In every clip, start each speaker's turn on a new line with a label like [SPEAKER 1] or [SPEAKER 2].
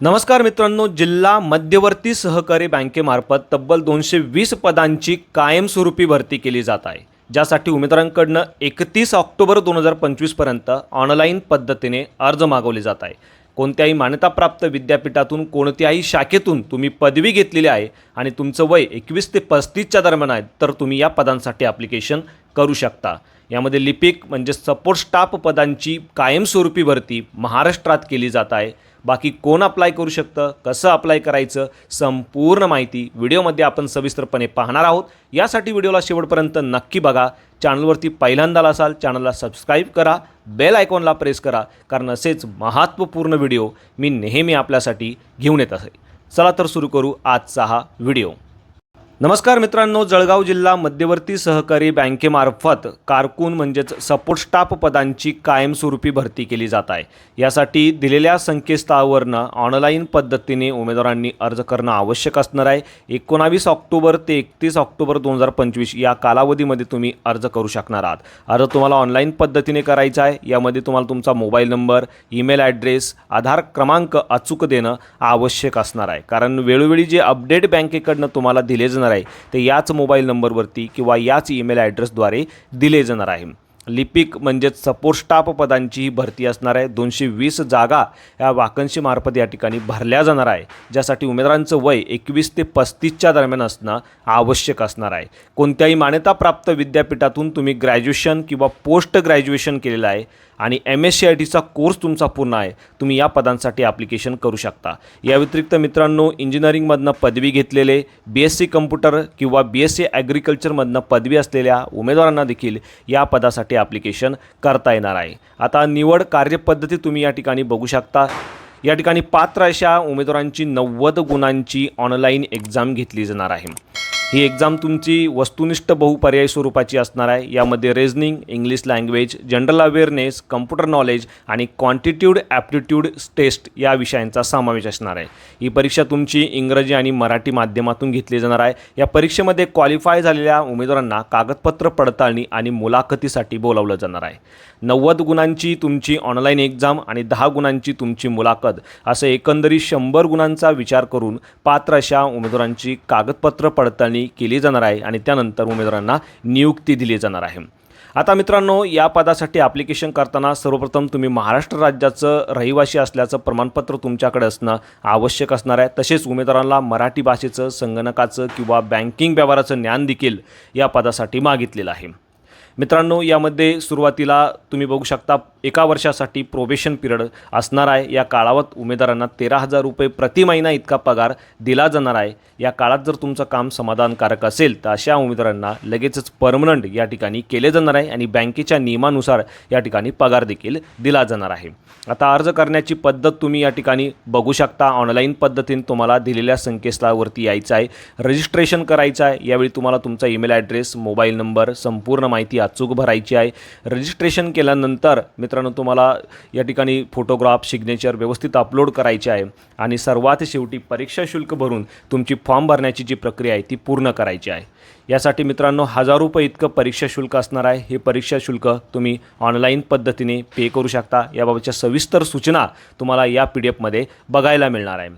[SPEAKER 1] नमस्कार मित्रांनो जिल्हा मध्यवर्ती सहकारी बँकेमार्फत तब्बल दोनशे वीस पदांची कायमस्वरूपी भरती केली जात आहे. ज्यासाठी उमेदवारांकडनं एकतीस ऑक्टोबर दोन हजार पंचवीसपर्यंत ऑनलाईन पद्धतीने अर्ज मागवले जात आहे. कोणत्याही मान्यताप्राप्त विद्यापीठातून कोणत्याही शाखेतून तुम्ही पदवी घेतलेली आहे आणि तुमचं वय एकवीस ते पस्तीसच्या दरम्यान आहे तर तुम्ही या पदांसाठी ॲप्लिकेशन करू शकता. यामध्ये लिपिक म्हणजे सपोर्ट स्टाफ पदांची कायमस्वरूपी भरती महाराष्ट्रात केली जात आहे. बाकी कोण अप्लाय करू शकतं कसं अप्लाय करायचं संपूर्ण माहिती व्हिडिओमध्ये आपण सविस्तरपणे पाहणार आहोत. यासाठी व्हिडिओला शेवटपर्यंत नक्की बघा. चॅनलवरती पहिल्यांदा असाल चॅनलला सबस्क्राईब करा. बेल आयकॉनला प्रेस करा कारण असेच महत्त्वपूर्ण व्हिडिओ मी नेहमी आपल्यासाठी घेऊन येत असे चला तर सुरू करू आजचा हा व्हिडिओ. नमस्कार मित्रांनो जळगाव जिल्हा मध्यवर्ती सहकारी बँकेमार्फत कारकून म्हणजेच सपोर्ट स्टाफ पदांची कायमस्वरूपी भरती केली जात आहे. यासाठी दिलेल्या संकेतस्थळावरनं ऑनलाईन पद्धतीने उमेदवारांनी अर्ज करणं आवश्यक असणार आहे. एकोणावीस ऑक्टोबर ते एकतीस ऑक्टोबर दोन हजार पंचवीस या कालावधीमध्ये तुम्ही अर्ज करू शकणार आहात. अर्ज तुम्हाला ऑनलाईन पद्धतीने करायचा आहे. यामध्ये तुम्हाला तुमचा mobile number email address Aadhaar क्रमांक अचूक देणं आवश्यक असणार आहे. कारण वेळोवेळी जे अपडेट बँकेकडनं तुम्हाला दिले जाणार आहे. ते याच मोबाईल नंबरवरती किंवा याच ईमेल ॲड्रेसद्वारे दिले जाणार आहे. लिपिक म्हणजेच सपोर्ट स्टाफ पदांची ही भरती असणार आहे. दोनशे वीस जागा या वाकन्सीमार्फत या ठिकाणी भरल्या जाणार आहे. ज्यासाठी उमेदवारांचं वय एकवीस ते पस्तीसच्या दरम्यान असणं आवश्यक असणार आहे. कोणत्याही मान्यताप्राप्त विद्यापीठातून तुम्ही ग्रॅज्युएशन किंवा पोस्ट ग्रॅज्युएशन केलेलं आहे आणि एम एस सी आय टीचा कोर्स तुमचा पूर्ण आहे तुम्ही या पदांसाठी ॲप्लिकेशन करू शकता. या व्यतिरिक्त मित्रांनो इंजिनिअरिंगमधनं पदवी घेतलेले बी एस सी कम्प्युटर किंवा बी एस सी ॲग्रिकल्चरमधनं पदवी असलेल्या उमेदवारांना देखील या पदासाठी ॲप्लिकेशन करता येणार आहे. आता निवड कार्यपद्धती तुम्ही या ठिकाणी बघू शकता. या ठिकाणी पात्र अशा उमेदवारांची नव्वद गुणांची ऑनलाईन एक्झाम घेतली जाणार आहे. ही एक्झाम तुमची वस्तुनिष्ठ बहुपर्यायी स्वरूपाची असणार आहे. यामध्ये reasoning English language general awareness computer knowledge आणि क्वांटिट्यूड ॲप्टिट्यूड टेस्ट या विषयांचा समावेश असणार आहे. ही परीक्षा तुमची इंग्रजी आणि मराठी माध्यमातून घेतली जाणार आहे. या परीक्षेमध्ये क्वालिफाय झालेल्या उमेदवारांना कागदपत्र पडताळणी आणि मुलाखतीसाठी बोलावलं जाणार आहे. नव्वद गुणांची तुमची ऑनलाईन एक्झाम आणि दहा गुणांची तुमची मुलाखत असं एकंदरीत शंभर गुणांचा विचार करून पात्र अशा उमेदवारांची कागदपत्र पडताळणी केली जाणार आहे आणि त्यानंतर उमेदवारांना नियुक्ती दिली जाणार आहे. आता मित्रांनो या पदासाठी ॲप्लिकेशन करताना सर्वप्रथम तुम्ही महाराष्ट्र राज्याचं रहिवासी असल्याचं प्रमाणपत्र तुमच्याकडे असणं आवश्यक असणार आहे. तसेच उमेदवारांना मराठी भाषेचं संगणकाचं किंवा बँकिंग व्यवहाराचं ज्ञान देखील या पदासाठी मागितलेलं आहे. मित्रांनो यामध्ये सुरुवातीला तुम्ही बघू शकता एका वर्षासाठी प्रोबेशन पिरियड असणार आहे. या काळावत उमेदवारांना तेरा हजार रुपये प्रति महिना इतका पगार दिला जाणार आहे. या काळात जर तुमचं काम समाधानकारक असेल तर अशा उमेदवारांना लगेचच परमनंट या ठिकाणी केले जाणार आहे आणि बँकेच्या नियमानुसार या ठिकाणी पगार देखील दिला जाणार आहे. आता अर्ज करण्याची पद्धत तुम्ही या ठिकाणी बघू शकता. ऑनलाईन पद्धतीने तुम्हाला दिलेल्या संकेतस्थळावरती यायचं आहे. रजिस्ट्रेशन करायचं आहे. यावेळी तुम्हाला तुमचा ईमेल ॲड्रेस मोबाईल नंबर संपूर्ण माहिती अचूक भरायची आहे. रजिस्ट्रेशन केल्यानंतर मित्रांनो तुम्हाला या ठिकाणी फोटोग्राफ सिग्नेचर व्यवस्थित अपलोड करायचे आहे. आणि सर्वात शेवटी परीक्षा शुल्क भरून तुमची फॉर्म भरण्याची जी प्रक्रिया आहे ती पूर्ण करायची आहे. यासाठी मित्रांनो हजार रुपये इतकं परीक्षा शुल्क असणार आहे. हे परीक्षा शुल्क तुम्ही ऑनलाईन पद्धतीने पे करू शकता. याबाबतच्या सविस्तर सूचना तुम्हाला या पी डी एफमध्ये बघायला मिळणार आहे.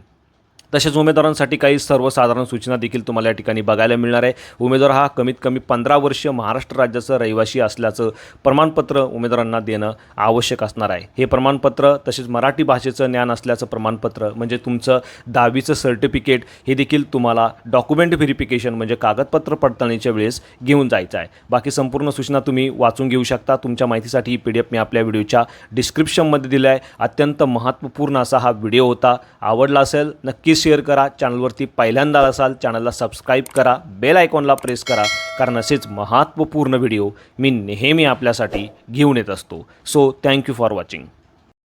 [SPEAKER 1] तसेच उमेदवारांसाठी काही सर्वसाधारण सूचना देखील तुम्हाला या ठिकाणी बघायला मिळणार आहे. उमेदवार हा कमीत कमी पंधरा वर्ष महाराष्ट्र राज्याचा रहिवासी असल्याचं प्रमाणपत्र उमेदवारांना देणं आवश्यक असणार आहे. हे प्रमाणपत्र तसेच मराठी भाषेचं ज्ञान असल्याचं प्रमाणपत्र म्हणजे तुमचं दहावीचं सर्टिफिकेट हे देखील तुम्हाला डॉक्युमेंट व्हेरिफिकेशन म्हणजे कागदपत्र पडताळणीच्या वेळेस घेऊन जायचं आहे. बाकी संपूर्ण सूचना तुम्ही वाचून घेऊ शकता. तुमच्या माहितीसाठी ही पी डी एफ मी आपल्या व्हिडिओच्या डिस्क्रिप्शनमध्ये दिलं आहे. अत्यंत महत्त्वपूर्ण असा हा व्हिडिओ होता. आवडला असेल नक्कीच शेअर करा. चॅनलवरती पहिल्यांदा असाल चॅनलला सबस्क्राईब करा. बेल आयकॉनला प्रेस करा कारण असेच महत्त्वपूर्ण व्हिडिओ मी नेहमी आपल्यासाठी घेऊन येत असतो. So thank you for watching